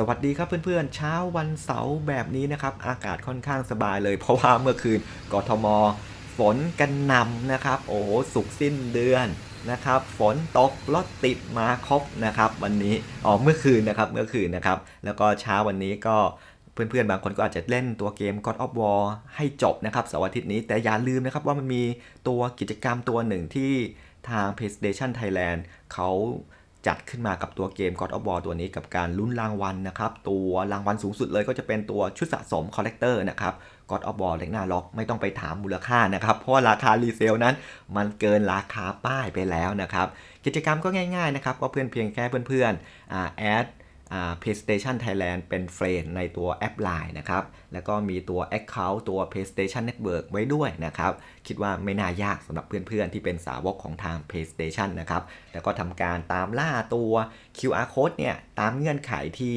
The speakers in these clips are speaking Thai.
สวัสดีครับเพื่อนๆ เช้าวันเสาร์แบบนี้นะครับ อากาศค่อนข้างสบายเลย เพราะว่าเมื่อคืนกทม ฝนกันนำนะครับ โอ้โหสุกสิ้นเดือนนะครับ ฝนตกรถติดมาครบนะครับ วันนี้อ๋อเมื่อคืนนะครับเมื่อคืนนะครับ แล้วก็เช้าวันนี้ก็เพื่อนๆ บางคนก็อาจจะเล่นตัวเกม God of War ให้จบนะครับเสาร์อาทิตย์นี้แต่อย่าลืมนะครับว่ามันมีตัวกิจกรรมตัวหนึ่งที่ทาง PlayStation Thailand เขา จัดขึ้นมากับตัวเกม God of War ตัวนี้กับการลุ้นรางวัลนะครับ ตัวรางวัลสูงสุดเลยก็จะเป็นตัวชุดสะสม Collector นะครับ God of War เล็กหน้าล็อกไม่ต้องไปถามมูลค่านะครับ เพราะว่าราคารีเซลนั้น มันเกินราคาป้ายไปแล้วนะครับ กิจกรรมก็ง่ายๆนะครับ ก็เพื่อนเพียงแค่เพื่อนๆอ่าแอด add PlayStation Thailand เป็นเฟรนในตัวแอป Line นะครับ แล้วก็มีตัว Account ตัว PlayStation Network ไว้ด้วยนะครับ คิดว่าไม่น่ายากสำหรับเพื่อนๆ ที่เป็นสาวกของทาง PlayStation นะครับ แล้วก็ทำการตามล่าตัว QR code เนี่ย ตามเงื่อนไขที่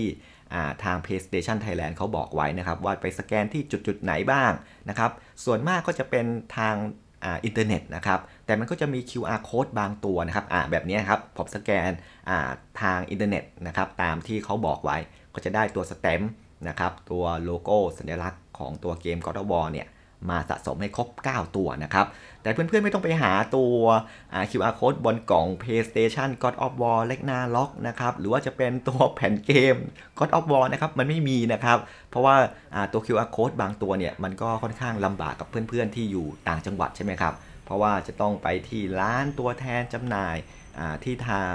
ทาง PlayStation Thailand เขาบอกไว้นะครับ ว่าไปสแกนที่จุดๆไหนบ้างนะครับ ส่วนมากก็จะเป็นทาง อ่าอินเทอร์เน็ตนะครับแต่มันก็จะมี QR code บางตัวนะครับอ่าแบบนี้ครับผมสแกนอ่าทางอินเทอร์เน็ตนะครับตามที่เขาบอกไว้ก็จะได้ตัวสแตมป์นะครับตัวโลโก้สัญลักษณ์ของตัวเกม God of War เนี่ย มาสะสมให้ครบ 9 ตัวนะครับ แต่เพื่อนๆไม่ต้องไปหาตัวอ่า QR code บนกล่อง PlayStation God of War เล็กหน้าล็อกนะครับ หรือว่าจะเป็นตัวแผ่นเกม God of War นะครับ มันไม่มีนะครับ เพราะว่าตัว QR code บางตัวเนี่ย มันก็ค่อนข้างลำบากกับเพื่อนๆที่อยู่ต่างจังหวัดใช่ไหมครับ เพราะว่าจะต้องไปที่ร้านตัวแทนจำหน่ายที่ทาง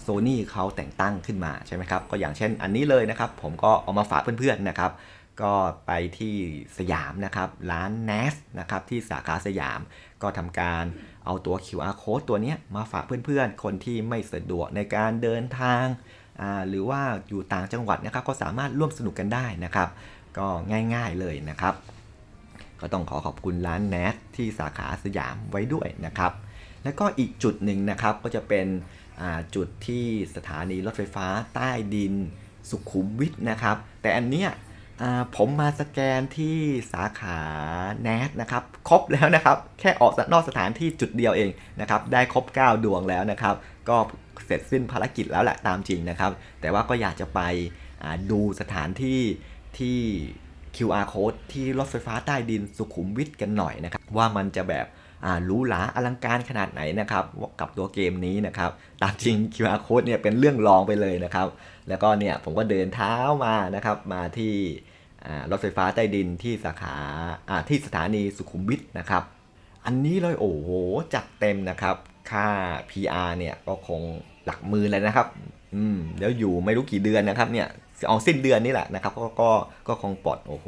โซนี่เขาแต่งตั้งขึ้นมาใช่ไหมครับ ก็อย่างเช่นอันนี้เลยนะครับ ผมก็เอามาฝากเพื่อนๆนะครับ ก็ไปที่สยามนะครับ ร้าน NAS นะครับที่สาขาสยาม ก็ทำการเอาตัว QR code ตัวนี้มาฝากเพื่อนๆ คนที่ไม่สะดวกในการเดินทาง หรือว่าอยู่ต่างจังหวัดนะครับ ก็สามารถร่วมสนุกกันได้นะครับ ก็ง่ายๆเลยนะครับ ก็ต้องขอขอบคุณร้าน NAS ที่สาขาสยามไว้ด้วยนะครับ แล้วก็อีกจุดหนึ่งนะครับก็จะเป็นจุดที่สถานีรถไฟฟ้าใต้ดินสุขุมวิทนะครับ แต่อันเนี้ย ผมมาสแกนที่สาขา n a t นะครับ ครบแล้วนะครับ แค่ออกนอกสถานที่จุดเดียวเองนะครับ ได้ครบ 9 ดวงแล้วนะครับ ก็เสร็จสิ้นภารกิจแล้วแหละตามจริงนะครับ แต่ว่าก็อยากจะไปดูสถานที่ที่ QR code ที่รถไฟฟ้าใต้ดินสุขุมวิทกันหน่อยนะครับ ว่ามันจะแบบ หรูหราอลังการขนาดไหนนะครับกับตัวเกมนี้นะครับตามจริง QR code เนี่ยเป็นเรื่องรองไปเลยนะครับ แล้วก็เนี่ยผมก็เดินเท้ามานะครับมาที่รถไฟฟ้าใต้ดินที่สาขาที่สถานีสุขุมวิทนะครับ อันนี้เลยโอ้โหจัดเต็มนะครับค่า PR เนี่ยก็คงหลักหมือเลยนะครับอืมเดี๋ยวอยู่ไม่รู้กี่เดือนนะครับเนี่ยเอาสิ้นเดือนนี่แหละนะครับก็ก็ก็คงปลดโอ้โห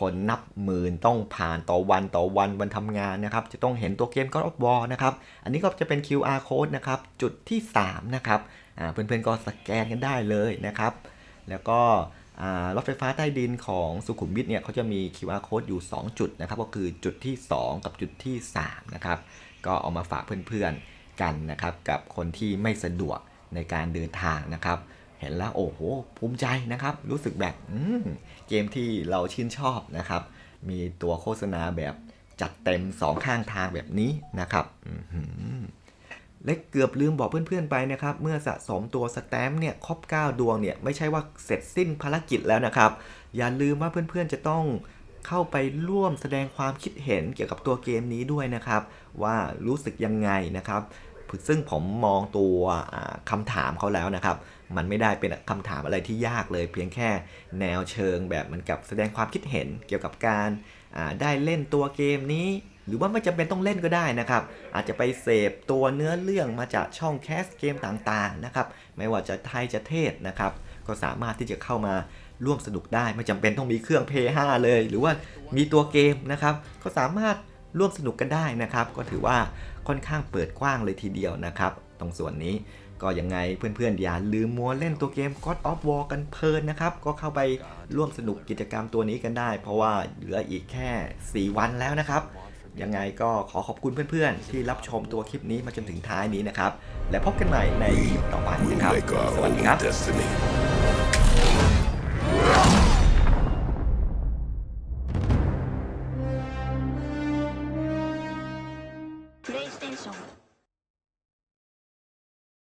คนนับหมื่นต้องผ่านต่อวันต่อวันวันทำงานนะครับ จะต้องเห็นตัวเกม God of War นะครับ อันนี้ก็จะเป็น QR code นะครับ จุดที่ 3 นะครับเพื่อนๆก็สแกนกันได้เลยนะครับ แล้วก็รถไฟฟ้าใต้ดินของสุขุมวิทเนี่ยเขาจะมี QR code อยู่ 2 จุดนะครับ ก็คือจุดที่ 2 กับจุดที่3นะครับ ก็เอามาฝากเพื่อนๆกันนะครับ กับคนที่ไม่สะดวกในการเดินทางนะครับ ห็นแล้วโอ้โหภูมิใจนะครับ รู้สึกแบบเกมที่เราชื่นชอบนะครับ มีตัวโฆษณาแบบจัดเต็มสองข้างทางแบบนี้นะครับอื้อหือเล็กเกือบลืมบอกเพื่อนๆไปนะครับ เมื่อสะสมตัวสแตมป์เนี่ยครบ 9 ดวงเนี่ยไม่ใช่ว่าเสร็จสิ้นภารกิจแล้วนะครับ อย่าลืมว่าเพื่อนๆจะต้องเข้าไปร่วมแสดงความคิดเห็นเกี่ยวกับตัวเกมนี้ด้วยนะครับ ว่ารู้สึกยังไงนะครับ ซึ่งผมมองตัวอ่าคำถามเขาแล้วนะครับ มันไม่ได้เป็นคำถามอะไรที่ยากเลย เพียงแค่แนวเชิงแบบมือนกับแสดงความคิดเห็นเกี่ยวกับการได้เล่นตัวเกมนี้ หรือว่าไม่จำเป็นต้องเล่นก็ได้นะครับ อาจจะไปเสพตัวเนื้อเรื่องมาจากช่องแคสเกมต่างๆนะครับ ไม่ว่าจะไทยจะเทศนะครับ ก็สามารถที่จะเข้ามาร่วมสนุกได้ ไม่จำเป็นต้องมีเครื่อง p 5เลย หรือว่ามีตัวเกมนะครับ ก็สามารถ ร่วมสนุกกันได้นะครับ ก็ถือว่าค่อนข้างเปิดกว้างเลยทีเดียวนะครับ ตรงส่วนนี้ก็ยังไงเพื่อนๆ อย่าลืมมัวเล่นตัวเกม God of War กันเพลินนะครับ ก็เข้าไปร่วมสนุกกิจกรรมตัวนี้กันได้ เพราะว่าเหลืออีกแค่ 4 วันแล้วนะครับยังไงก็ขอขอบคุณเพื่อนๆ ที่รับชมตัวคลิปนี้มาจนถึงท้ายนี้นะครับ และพบกันใหม่ในคลิปต่อไปนะครับ สวัสดีครับ